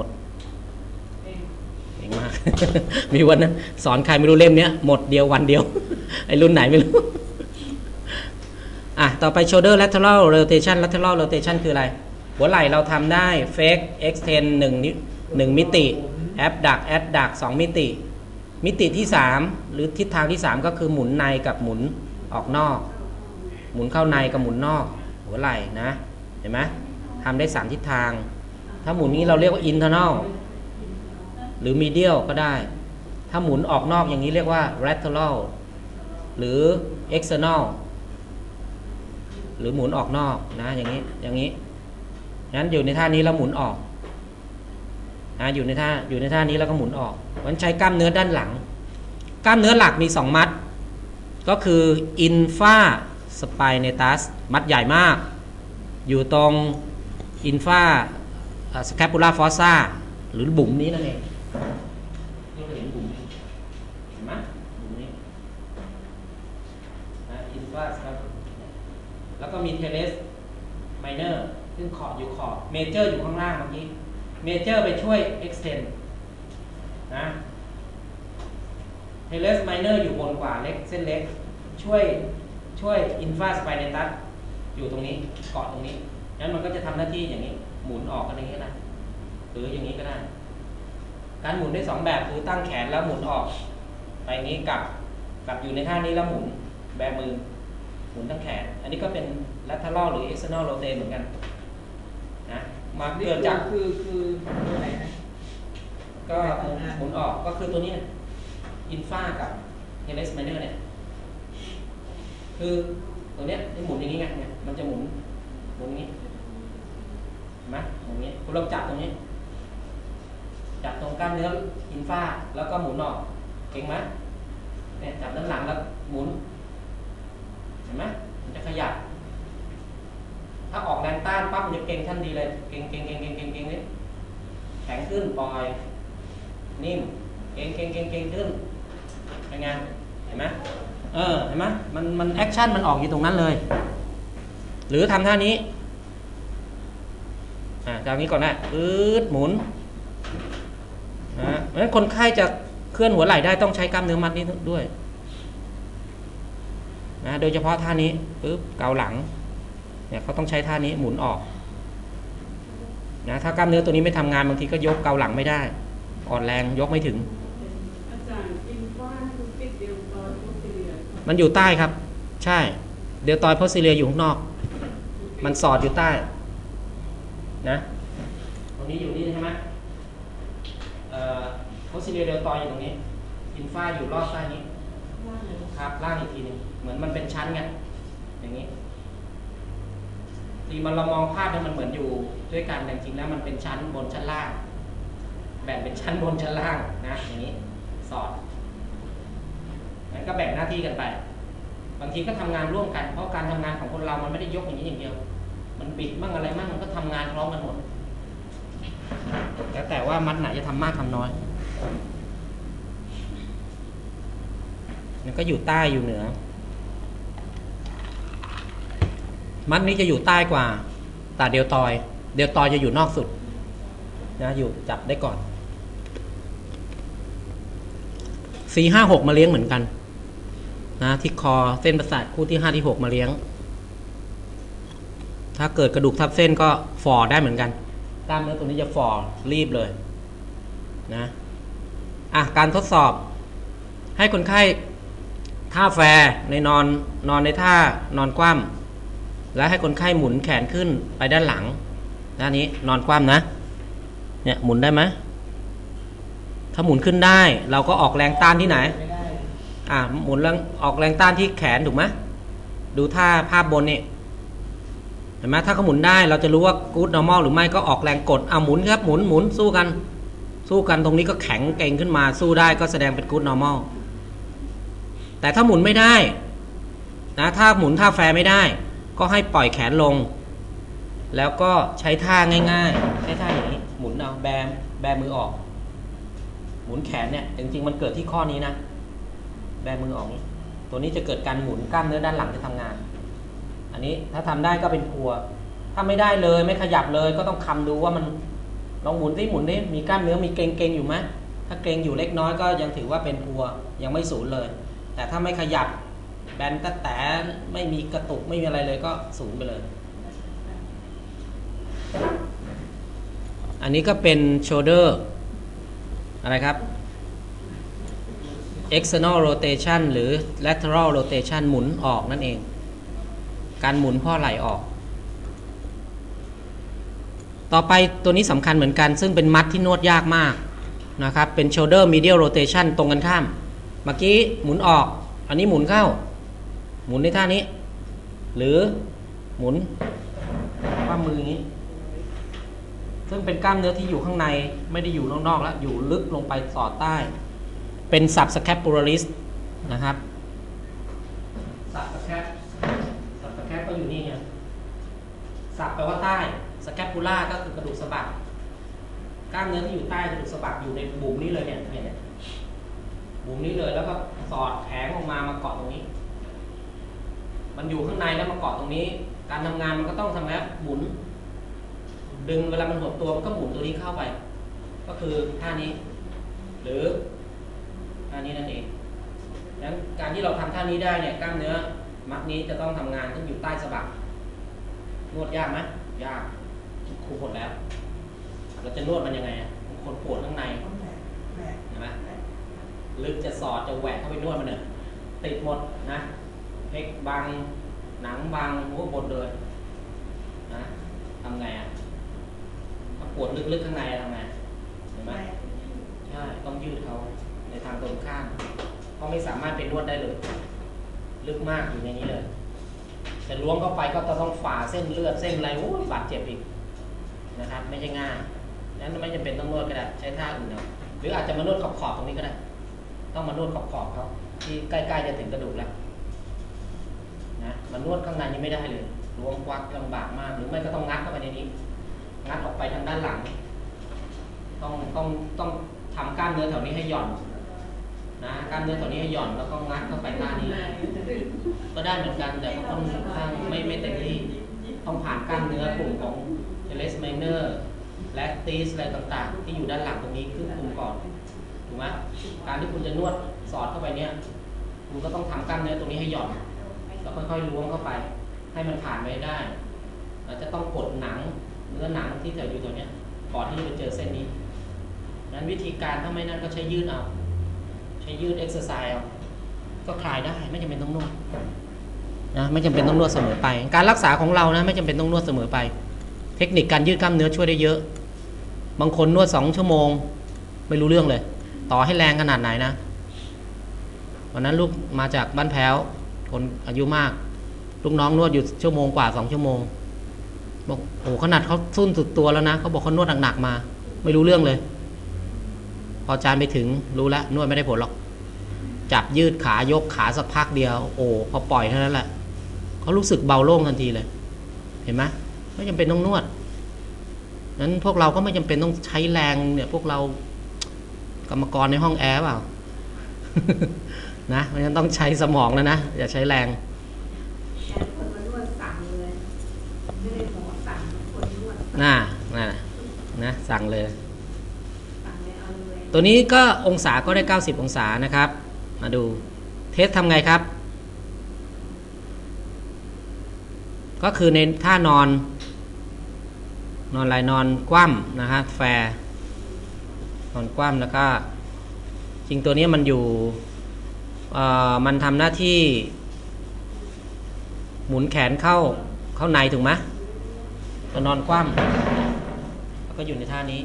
มดเก่งมาก มีวันนั้นสอนใครไม่รู้เล่มเนี้ยหมดเดียววันเดียว ไอ้รุ่นไหนไม่รู้ อะ ต่อไป shoulder lateral rotation lateral rotation คืออะไร หัวไหล่เราทำได้ fake extend หนึ่งนิหนึ่งมิติ abduct adduct สองมิติ มิติที่ 3 หรือทิศทางที่ 3 ก็คือหมุนในกับหมุนออกนอก หมุนเข้าในกับหมุนนอก หัวไหล่นะ เห็นไหมทำได้ 3 ทิศทาง ถ้าหมุนนี้เราเรียกว่า internal หรือ medial ก็ได้ ถ้าหมุนออกนอกอย่างนี้เรียกว่า lateral หรือ external หรือหมุนออกนอกนะอย่างนี้อย่างนี้งั้นอยู่ในท่านี้แล้วหมุนออกนะอยู่ในท่าอยู่ในท่านี้แล้วก็หมุนออกมันใช้กล้ามเนื้อด้านหลัง กล้ามเนื้อหลักมี 2 มัด ก็คืออินฟาสไปเนตัสมัดใหญ่มาก อยู่ตรงอินฟา สแคปูล่าฟอสซาหรือบุ๋มนี้นั่นเองเราเห็นบุ๋มนี้เห็นไหมบุ๋มนี้นะอินฟาแล้วก็มีเทเลสไมเนอร์ซึ่งขอบอยู่ขอบเมเจอร์อยู่ข้างล่างเมื่อกี้เมเจอร์ไปช่วย extend นนะเทเลสไมเนอร์อยู่บนกว่าเล็กเส้นเล็ก ช่วยช่วยอินฟาสไปเนตัสอยู่ตรงนี้เกาะตรงนี้งั้นมันก็จะทำหน้าที่อย่างนี้ หมุนออกกันอย่างนี้ก็ได้หรืออย่างนี้ก็ได้ การหมุนได้สองแบบคือตั้งแขนแล้วหมุนออก ไปอย่างนี้กับกับอยู่ในท่านี้แล้วหมุนแบมือ หมุนทั้งแขน อันนี้ก็เป็น lateral หรือ external rotate เหมือนกันนะมาเกิดจากคือคือตัวไหนนะก็หมุนออกก็คือตัวเนี้อินฟากับเฮเลสไมเนอร์เนี่ย คือตัวเนี้ยที่หมุนอย่างนี้ไงเนี่ยมันจะหมุนหมุนอย่างนี้เห็น ไหมหมุนอย่างนี้คุณลองจับตรงนี้ จับตรงกล้ามเนื้ออินฟาแล้วก็หมุนออกเก่งไหมเนี่ยจับด้านหลังแล้วหมุนเห็นไหมมันจะขยับ ถ้าออกแรงต้านปั๊บมันจะเก่งทันทีเลย เก่งเก่งเก่งเก่งเก่งเก่งนี่แข็งขึ้นปล่อย นิ่ม เก่งเก่งเก่งเก่งขึ้นเป็นไงเห็นไหมเออเห็นไหมมันมันแอคชั่นมันออกอยู่ตรงนั้นเลย หรือทำท่านี้ อ่าจากนี้ก่อนนะอืดหมุนนะเพราะฉะนั้นคนไข้จะเคลื่อนหัวไหล่ได้ต้องใช้กล้ามเนื้อมัดนี้ด้วยนะโดยเฉพาะท่านี้ปึ๊บเกาหลังเนี่ยเขาต้องใช้ท่านี้หมุนออกนะถ้ากล้ามเนื้อตัวนี้ไม่ทำงานบางทีก็ยกเกาหลังไม่ได้ อ่อนแรงยกไม่ถึงอาจารย์อินฟาคือปิดเดียวตอนโพสเซียมันอยู่ใต้ครับ ใช่ เดลตอยโพซิเลียอยู่ข้างนอก มันสอดอยู่ใต้ นะตรงนี้อยู่นี่ใช่ไหมเอ่อโพซิเลียเดลตอยอยู่ตรงนี้อินฟ้าอยู่รอบใต้นี้ครับล่างอีกทีหนึงเหมือนมันเป็นชั้นไงอย่างนี้ทีมันเรามองภาพเนี่ยมันเหมือนอยู่ด้วยกันแต่จริงแล้วมันเป็นชั้นบนชั้นล่าง แบ่งเป็นชั้นบนชั้นล่างนะอย่างนี้สอดงั้นก็แบ่งหน้าที่กันไป บางทีก็ทำงานร่วมกัน เพราะการทำงานของคนเรามันไม่ได้ยกอย่างนี้อย่างเดียว มันบิดมั่งอะไรมั่งมันก็ทำงานพร้อมกันหมดแล้วแต่ว่ามัดไหนจะทำมากทำน้อยมันก็อยู่ใต้อยู่เหนือ มัดนี้จะอยู่ใต้กว่าแตาเดียวตอย เดียวตอยจะอยู่นอกสุดนะอยู่จับได้ก่อนสี่ห้าหกมาเลี้ยงเหมือนกัน นะที่คอเส้นประสาทคู่ที่ห้าที่หกมาเลี้ยง ถ้าเกิดกระดูกทับเส้นก็ฝ่อได้เหมือนกันกล้ามเนื้อตัวนี้จะฝ่อรีบเลยนะอะการทดสอบให้คนไข้ท่าแฟร์ในนอนนอนในท่านอนคว่ำแล้วให้คนไข้หมุนแขนขึ้นไปด้านหลังด้านนี้นอนคว่ำนะเนี่ยหมุนได้ไหมถ้าหมุนขึ้นได้ เราก็ออกแรงต้านที่ไหนไม่ได้อ่าหมุนแรงออกแรงต้านที่แขนถูกไหมดูท่าภาพบนนี่ เห็นไหมถ้าเขาหมุนได้เราจะรู้ว่า good normal หรือไม่ก็ออกแรงกดเอาหมุนครับหมุนหมุนสู้กัน สู้กันตรงนี้ก็แข็งเก่งขึ้นมาสู้ได้ก็แสดงเป็น good normal แต่ถ้าหมุนไม่ได้นะถ้าหมุนท่าแฟร์ไม่ได้ ก็ให้ปล่อยแขนลง แล้วก็ใช้ท่าง่ายๆ ใช้ท่าอย่างนี้หมุนเอาแบมแบมือออก หมุนแขนเนี่ยจริงๆมันเกิดที่ข้อนี้นะ แบมือออกนี้ตัวนี้จะเกิดการหมุนกล้ามเนื้อด้านหลังจะทำงาน อันนี้ถ้าทำได้ก็เป็นพัว ถ้าไม่ได้เลยไม่ขยับเลย ก็ต้องคำดูว่ามันลองหมุนที่หมุนนี่มีกล้ามเนื้อมีเกร็งอยู่ไหมถ้าเกรงอยู่เล็กน้อยก็ยังถือว่าเป็นพัวยังไม่ศูนย์เลย แต่ถ้าไม่ขยับแบนต่แต่ไม่มีกระตุกไม่มีอะไรเลยก็ศูนย์ไปเลย อันนี้ก็เป็น shoulder อะไรครับ external rotation หรือ lateral rotation หมุนออกนั่นเอง การหมุนข้อไหล่ออก ต่อไปตัวนี้สำคัญเหมือนกัน ซึ่งเป็นมัดที่นวดยากมากนะครับ เป็น shoulder medial rotation ตรงกันข้าม เมื่อกี้หมุนออก อันนี้หมุนเข้า หมุนในท่านี้ หรือหมุนว่ามืออย่างนี้ ซึ่งเป็นกล้ามเนื้อที่อยู่ข้างในไม่ได้อยู่นอกๆแล้ว อยู่ลึกลงไปสอดใต้ เป็น subscapularis นะครับ subscap ก็อยู่นี่ไงสับแปลว่าใต้ scapula ก็คือกระดูกสะบักกล้ามเนื้อที่อยู่ใต้กระดูกสะบักอยู่ในบุ๋มนี้เลยเนี่ยเนี่ยบุ๋มนี้เลยแล้วก็สอดแผงออกมามาเกาะตรงนี้ มันอยู่ข้างในแล้วมาเกาะตรงนี้ การทำงานมันก็ต้องทำไงหมุน ดึงเวลามันหดตัวมันก็หมุนตัวนี้เข้าไป ก็คือท่านี้ หรือท่านี้นั่นเองดังนั้นการที่เราทำท่านี้ได้เนี่ยกล้ามเนื้อ มัดนี้จะต้องทำงานต้องอยู่ใต้สะบักนวดยากไหมยากครูหมดแล้วเราจะนวดมันยังไงอะคนปวดข้างในเห็นไหมลึกจะสอดจะแหวกเข้าไปนวดมันเนี่ยติดหมดนะเล็กบางหนังบางหัวบดเลยนะทำไงอะถ้าปวดลึกๆข้างในทำไงเห็นไหมใช่ต้องยืดเขาในทางตรงข้ามเพราะไม่สามารถไปนวดได้เลย ลึกมากอยู่ในนี้เลย แต่ล้วงเข้าไปก็จะต้องฝ่าเส้นเลือดเส้นอะไรโอ้ยบาดเจ็บอีกนะครับ ไม่ใช่ง่ายนั้นไม่จำเป็นต้องนวดก็ได้ใช้ท่าอื่นเอาหรืออาจจะมานวดขอบขอบตรงนี้ก็ได้ ต้องมานวดขอบขอบเขาที่ใกล้ๆจะถึงกระดูกแล้วนะมานวดข้างในนี่ไม่ได้เลยล้วงควักลำบากมาก หรือไม่ก็ต้องงัดเข้าไปในนี้ งัดออกไปทางด้านหลัง ต้องต้องต้องทำกล้ามเนื้อแถวนี้ให้หย่อน นะกล้ามเนื้อแถวนี้ให้หย่อนแล้วก็งัดเข้าไปท่านี้ ก็ได้เหมือนกันแต่ก็ค่อนข้างไม่ไม่เต็มที่ต้องผ่านกล้ามเนื้อกลุ่มของเทเลสไมเนอร์แลคติสอะไรต่างๆ ที่อยู่ด้านหลังตรงนี้ขึ้นกลุ่มก่อนถูกไหมการที่คุณจะนวดสอดเข้าไปเนี่ยคุณก็ต้องทำกล้ามเนื้อตรงนี้ให้หย่อนแล้วค่อยๆล้วงเข้าไป ให้มันผ่านไปได้เราจะต้องกดหนังเนื้อหนังที่แถวอยู่ตรงเนี้ยก่อนที่จะไปเจอเส้นนี้ นั้นวิธีการถ้าไม่นั่นก็ใช้ยืดเอา ใช้ยืดเอ็กซ์ไซส์เอาก็คลายได้ไม่จำเป็นต้องนวดนะไม่จำเป็นต้องนวดเสมอไป การรักษาของเรานะไม่จำเป็นต้องนวดเสมอไป เทคนิคการยืดกล้ามเนื้อช่วยได้เยอะ บางคนนวดสองชั่วโมง ไม่รู้เรื่องเลย ต่อให้แรงขนาดไหนนะวันนั้นลูกมาจากบ้านแพ้ว คนอายุมาก ลูกน้องนวดอยู่ชั่วโมงกว่าสองชั่วโมงบอกโอ้ขนาดเขาสุ้นสุดตัวแล้วนะเขาบอกเขานวดหนักๆมา ไม่รู้เรื่องเลย พออาจารย์ไปถึงรู้แล้วนวดไม่ได้ผลหรอก จับยืดขายกขาสักพักเดียว โอ้พอปล่อยเท่านั้นแหละเขารู้สึกเบาโล่งทันทีเลย เห็นไหมไม่จำเป็นต้องนวดนั้นพวกเราก็ไม่จำเป็นต้องใช้แรงเนี่ย พวกเรากรรมกรในห้องแอร์เปล่านะเพราะฉะนั้นต้องใช้สมองแล้วนะอย่าใช้แรงแอนคนมานวดสั่งเลยไม่ได้หมอสั่งคนนวดน่าน่านะสั่งเลย สั่งเลยเอาเลย ตัวนี้ก็องศาก็ได้ 90 องศานะครับ มาดูเทสทำไงครับ ก็คือในท่านอน นอนลายนอนคว่ำนะฮะแฟร์นอนคว่ำแล้วก็จริงตัวนี้มันอยู่มันทำหน้าที่ หมุนแขนเข้าเข้าในถูกไหมตัวนอนคว่ำแล้วก็อยู่ในท่านี้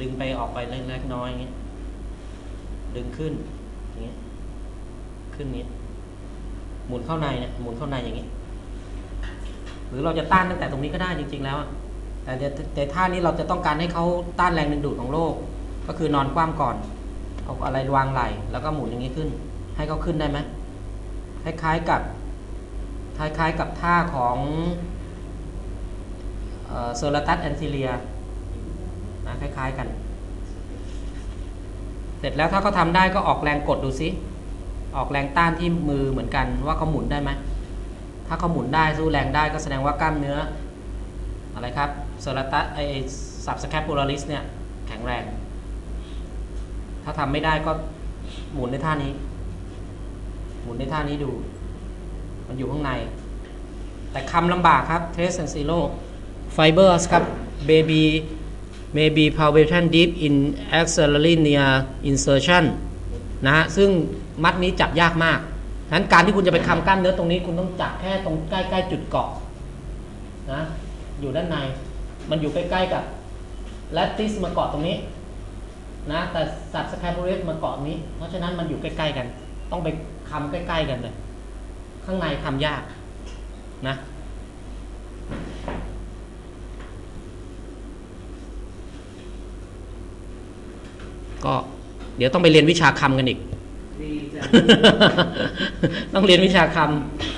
ดึงไปออกไปเล็กๆน้อยๆอย่างเงี้ยดึงขึ้นอย่างเงี้ยขึ้นนี้หมุนเข้าในเนี่ยหมุนเข้าในอย่างเงี้ยหรือเราจะต้านตั้งแต่ตรงนี้ก็ได้จริง ๆ แล้วอะแต่แต่ท่านี้เราจะต้องการให้เขาต้านแรงดึงดูดของโลก ก็คือนอนคว่ำก่อนเอาอะไรวางไหล่แล้วก็หมุนอย่างนี้ขึ้น ให้เขาขึ้นได้ไหมคล้ายๆกับคล้ายๆกับท่าของเซอร์ตัสแอนติเลีย นะคล้ายๆกัน เสร็จแล้วถ้าเขาทำได้ก็ออกแรงกดดูซิออกแรงต้านที่มือเหมือนกันว่าเขาหมุนได้ไหมถ้าเขาหมุนได้สู้แรงได้ก็แสดงว่ากล้ามเนื้ออะไรครับเซอร์ตัสไอเซ subscapularis เนี่ยแข็งแรง ถ้าทำไม่ได้ก็หมุนในท่านี้ หมุนในท่านี้ดู มันอยู่ข้างใน แต่คำลำบากครับ test and zero fibers ครับ baby maybe palpation deep in axillary near insertion นะฮะซึ่งมัดนี้จับยากมากฉะนั้นการที่คุณจะไปคำกล้ามเนื้อตรงนี้ คุณต้องจับแค่ตรงใกล้ๆจุดเกาะนะอยู่ด้านใน มันอยู่ใกล้ๆกับ lattice มาเกาะตรงนี้นะแต่สัตว์ scapuloris มาเกาะตรงนี้ เพราะฉะนั้นมันอยู่ใกล้ๆกัน ต้องไปคำใกล้ๆกันเลย ข้างในคำยากนะ ก็เดี๋ยวต้องไปเรียนวิชาคำกันอีกดีจ้ะต้องเรียนวิชาคทำ